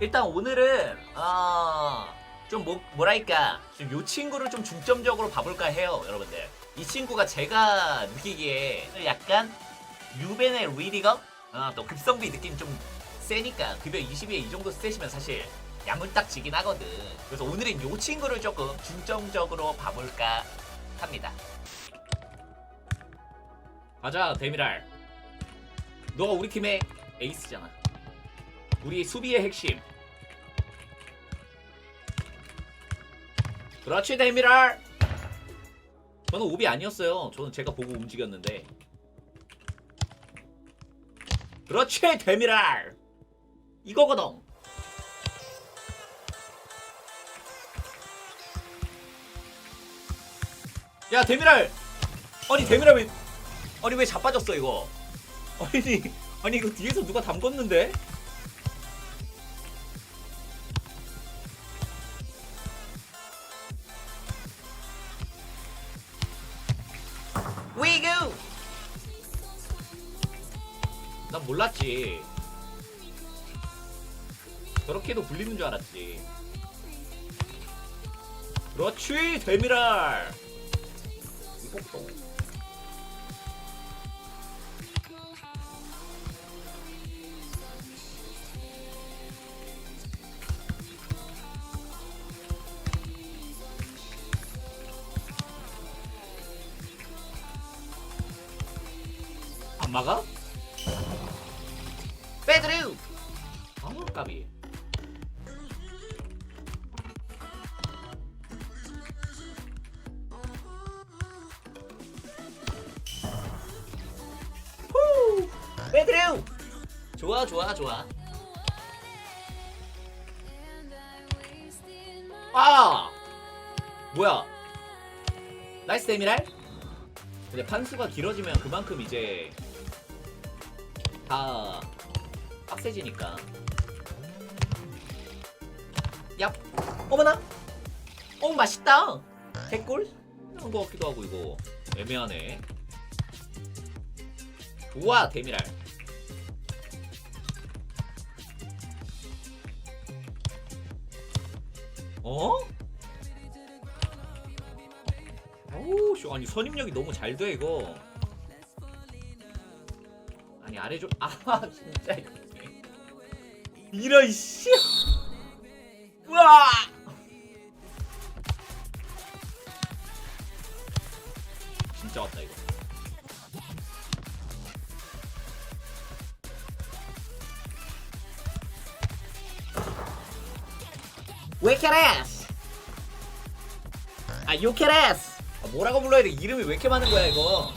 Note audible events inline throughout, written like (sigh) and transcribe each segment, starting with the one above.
일단 오늘은 어, 좀 뭐, 뭐랄까 좀 요 친구를 좀 중점적으로 봐볼까 해요 여러분들. 이 친구가 제가 느끼기에 약간 유벤의 리디거? 어, 또 급성비 느낌 좀 세니까 급여 20에 이 정도 세시면 사실 야물딱지긴 하거든. 그래서 오늘은 요 친구를 조금 중점적으로 봐볼까 합니다. 가자 데미랄. 너가 우리 팀의 에이스잖아 우리 수비의 핵심. 그렇지 데미랄. 저는 오비 아니었어요. 저는 제가 보고 움직였는데. 그렇지 데미랄. 이거거든. 야 데미랄. 아니 데미랄 왜 아니 왜 자빠졌어 이거? 아니 아니 이거 뒤에서 누가 담궜는데 몰랐지. 저렇게도 불리는 줄 알았지. 그렇지 데미랄. 이거 안 막아? 빼드류! 아무 까비. 후! 빼드류! 좋아 좋아 좋아. 아! 뭐야? 나이스 데미랄? 근데 판수가 길어지면 그만큼 이제 다 빡세지니까. 야 어머나? 어 맛있다. 개꿀? 이런 거 같기도 하고 이거. 애매하네. 우와 데미랄. 어? 오우 쇼 아니 선임력이 너무 잘 돼 이거. 아니 아래 좀 아 (laughs) 진짜 이런 씨. 우와! 진짜 왔다 이거. 웨케레스 아 요케레스 아, 뭐라고 불러야 돼? 이름이 왜 이렇게 많은 거야 이거?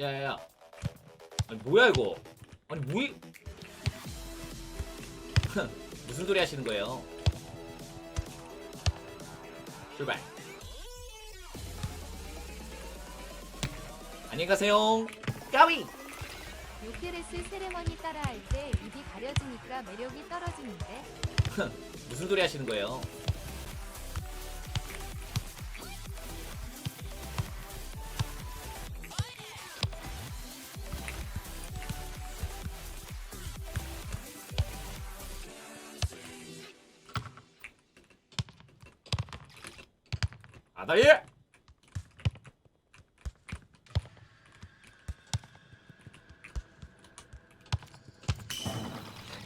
야야야 아니 뭐야 이거? 아니 뭐이 (laughs) 무슨 소리 하시는 거예요? 출발. 안녕히 가세요. 까비! 요케레스 세레머니 따라할 때 입이 가려지니까 매력이 떨어지는데? (laughs) 무슨 소리 하시는 거예요 아다예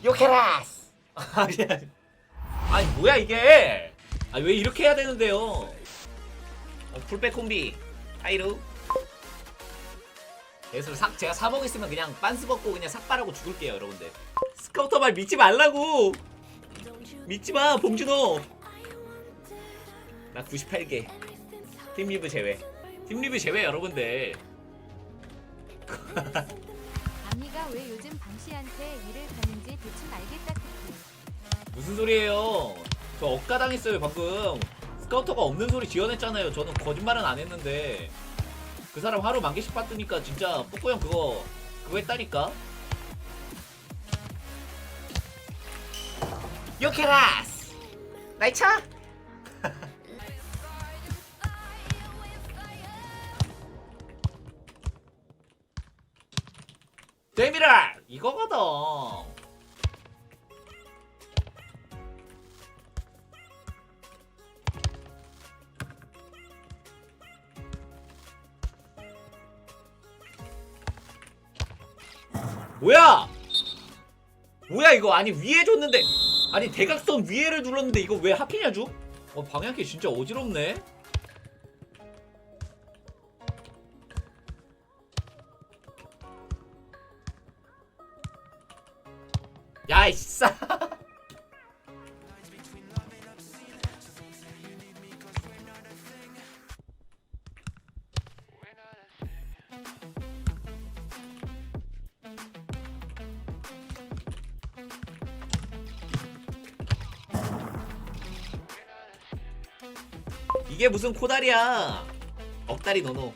요케라스. 아니 뭐야 이게? 아 왜 이렇게 해야 되는데요? 어, 풀백 콤비. 하이루. 예술 삭 제가 사먹 있으면 그냥 빤스 벗고 그냥 삭발하고 죽을게요 여러분들. 스카우터 말 믿지 말라고! 믿지 마 봉준호! 나 98개 팀 리브 제외. 팀 리브 제외 여러분들. 아미가 왜 요즘 방씨한테 일을 가는지 대충 알겠다 무슨 소리예요? 저 억가당했어요 방금. 스카우터가 없는 소리 지어냈잖아요. 저는 거짓말은 안 했는데. 그 사람 하루 만 개씩 받으니까 진짜 뿌꾸 형 그거 그거 했다니까? 요케라스! 나이 차 (laughs) 데미랄 이거거든. 뭐야? 뭐야 이거? 아니 위에 줬는데. 아니 대각선 위에를 눌렀는데 이거 왜 하필이냐 줘? 어 방향키 진짜 어지럽네 이 싸 (laughs) 이게 무슨 코다리야? 억다리 노노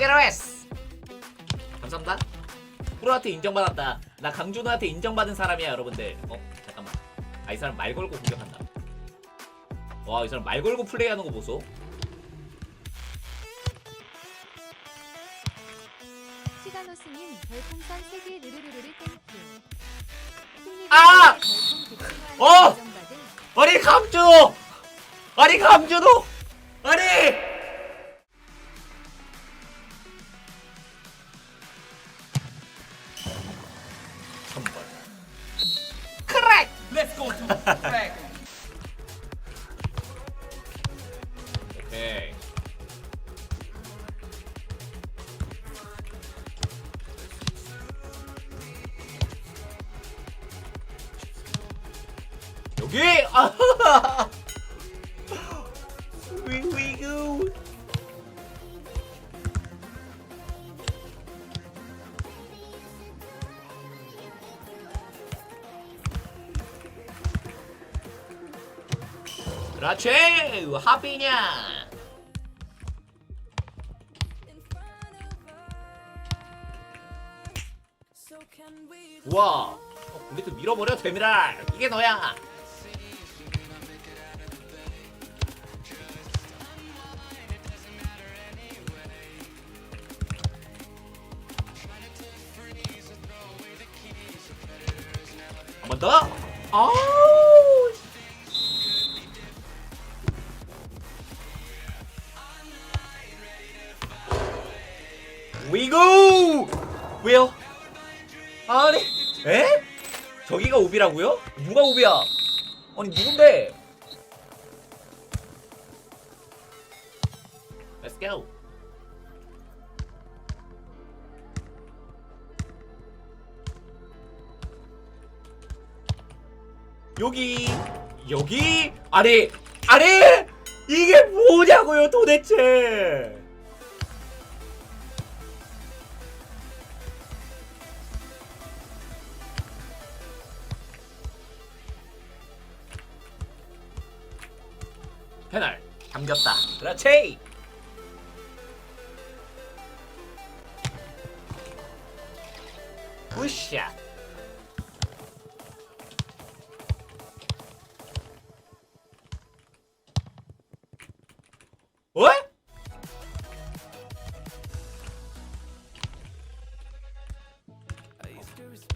요게로에스 감사합니다. 프로한테 인정받았다. 나 강준호한테 인정받은 사람이야 여러분들. 어 잠깐만. 아 이 사람 말 걸고 공격한다. 와 이 사람 말 걸고 플레이하는 거 보소. 시가노스님 별풍선 3개 르르르르 땡큐. 아! 어! 아니 강준호! 아니 강준호! 아니 Let's go to back. 오케이 여기 아 그렇지. 하비냐? 우와. 어, 굴리트 밀어버려 되미랄. 이게 너야. 한번 더. 아 위고 왜요? 아니 에? 저기가 우비라고요? 누가 우비야? 아니 누군데? Let's go. 여기 여기 아니 아니 이게 뭐냐고요 도대체? 당겼다. 그렇지. 굿샷. 어?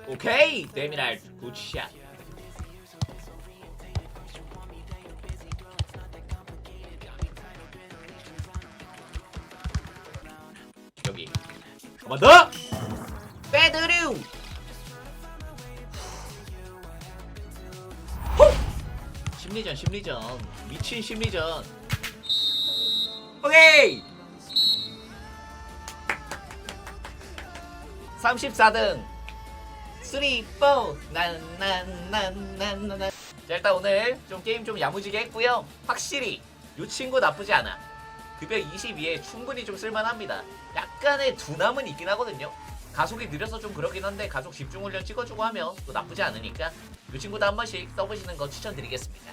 오케이. 데미랄 굿샷 한번 더! 빼드류! 호! 심리전 심리전. 미친 심리전. 오케이! 34등. 3, 4 난난난난난 자 일단 오늘 좀 게임 좀 야무지게 했고요. 확실히 이 친구 나쁘지 않아 급여 22에 충분히 좀 쓸만합니다. 약간의 둔함은 있긴 하거든요. 가속이 느려서 좀 그렇긴 한데 가속 집중 훈련 찍어주고 하면 또 나쁘지 않으니까 이 친구도 한 번씩 써보시는 거 추천드리겠습니다